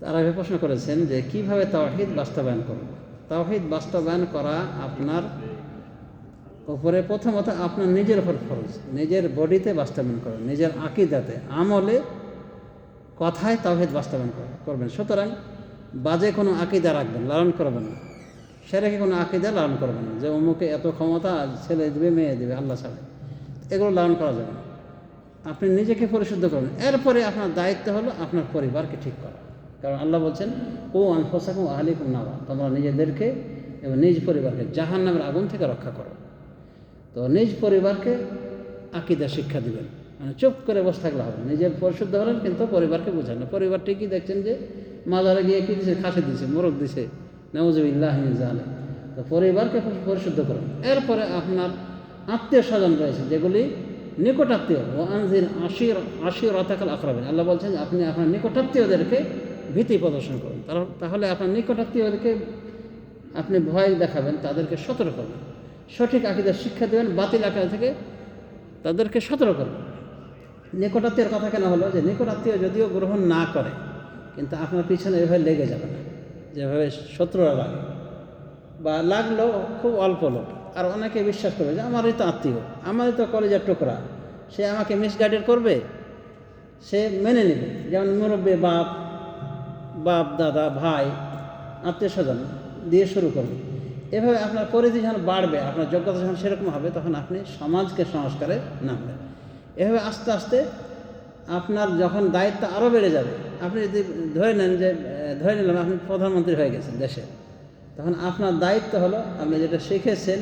তারা প্রশ্ন করেছেন যে কীভাবে তাওহিদ বাস্তবায়ন করব? তাওহিদ বাস্তবায়ন করা আপনার উপরে প্রথমত আপনার নিজের উপর ফরজ, নিজের বডিতে বাস্তবায়ন করবেন নিজের আকিদাতে, আমলে কথায় তাওহিদ বাস্তবায়ন করবেন। সুতরাং বাজে কোনো আকিদা রাখবেন, লালন করবেন না। সেরেকে কোনো আকিদা লালন করবেন না যে অমুকে এত ক্ষমতা, ছেলে দেবে, মেয়ে দেবে, আল্লাহ ছাড়া এগুলো লালন করা যাবে না। আপনি নিজেকে পরিশুদ্ধ করবেন। এরপরে আপনার দায়িত্ব হলো আপনার পরিবারকে ঠিক করা। কারণ আল্লাহ বলছেন ও আমি আনফসাকুম আহলিকুম নাওয়া তোমরা নিজেদেরকে এবং নিজ পরিবারকে জাহান নামের আগুন থেকে রক্ষা করো। তো নিজ পরিবারকে আকিদা শিক্ষা দিবেন। মানে চুপ করে বসে থাকলে হবে নিজে পরিশুদ্ধ হলেন কিন্তু পরিবারকে বোঝান না। পরিবার ঠিকই দেখছেন যে, মাজারে গিয়ে কী দিছে? খাসি দিছে, মোরগ দিছে। নওয়াজ জানে তো পরিবারকে পরিশুদ্ধ করুন। এরপরে আপনার আত্মীয় স্বজন রয়েছে, যেগুলি নিকটাত্মীয়। ও আনজির আশির আশির অতাকাল আখরাবেন আল্লাহ বলছেন আপনি আপনার নিকটাত্মীয়দেরকে ভীতি প্রদর্শন করুন। তাহলে- তাহলে আপনার নিকটাত্মীয়দেরকে আপনি ভয় দেখাবেন, তাদেরকে সতর্ক করবেন। সঠিক আকিদের শিক্ষা দেবেন, বাতিল আকিদা থেকে তাদেরকে সতর্ক করবেন। নিকটাত্মীয়ের কথা কেন হলো যে, নিকটাত্মীয় যদিও গ্রহণ না করে, কিন্তু আপনার পিছনে এভাবে লেগে যাবে না, যেভাবে শত্রুরা লাগে। বা লাগল খুব অল্প লোক। আর অনেকে বিশ্বাস করবে যে, আমারই তো আত্মীয়, আমারই তো কলেজের টুকরা, সে আমাকে মিসগাইডেড করবে, সে মেনে নেবে। যেমন মুরব্বী বাপ বাপ, দাদা, ভাই, আত্মীয় স্বজন দিয়ে শুরু করবে এভাবে আপনার পরিধি যখন বাড়বে, আপনার যোগ্যতা যখন সেরকম হবে, তখন আপনি সমাজকে সংস্কারে নামবেন। এভাবে আস্তে আস্তে আপনার যখন দায়িত্ব আরও বেড়ে যাবে, আপনি যদি ধরে নেন যে ধরে নিলাম আপনি প্রধানমন্ত্রী হয়ে গেছেন দেশে, তখন আপনার দায়িত্ব হলো আপনি যেটা শিখেছেন,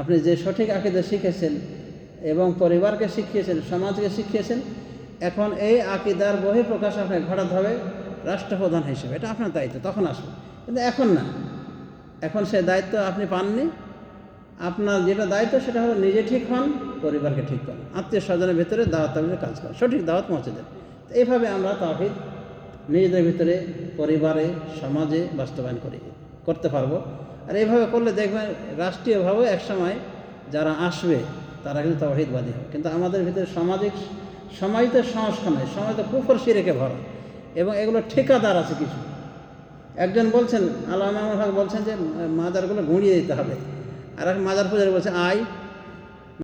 আপনি যে সঠিক আকিদা শিখেছেন এবং পরিবারকে শিখিয়েছেন, সমাজকে শিখিয়েছেন, এখন এই আকিদার বহিঃপ্রকাশ আপনাকে ঘটাতে হবে। রাষ্ট্রপ্রধান হিসেবে, এটা আপনার দায়িত্ব, তখন আসবে। কিন্তু এখন না। এখন সে দায়িত্ব আপনি পাননি। আপনার যেটা দায়িত্ব সেটা হলো নিজে ঠিক হন, পরিবারকে ঠিক করেন। আত্মীয় স্বজনের ভিতরে দাওয়াত তাবিজের কাজ করেন। সঠিক দাওয়াত পৌঁছে দেন এইভাবে আমরা তাহিদ নিজেদের ভিতরে, পরিবারে, সমাজে বাস্তবায়ন করি, করতে পারব। আর এইভাবে করলে দেখবেন রাষ্ট্রীয়ভাবে একসময় যারা আসবে, তারা কিন্তু তাহিদবাদী হবে। কিন্তু আমাদের ভিতরে সামাজিক সমাজ তো সংস্কার নয় সমাজ তো কুফর সিরেকে ভরা। এবং এগুলো ঠিকাদার আছে কিছু। একজন বলছেন আল্লাহ বলছেন যে মাজারগুলো গুঁড়িয়ে দিতে হবে। আর এক মাজার পূজারি বলছে, আয়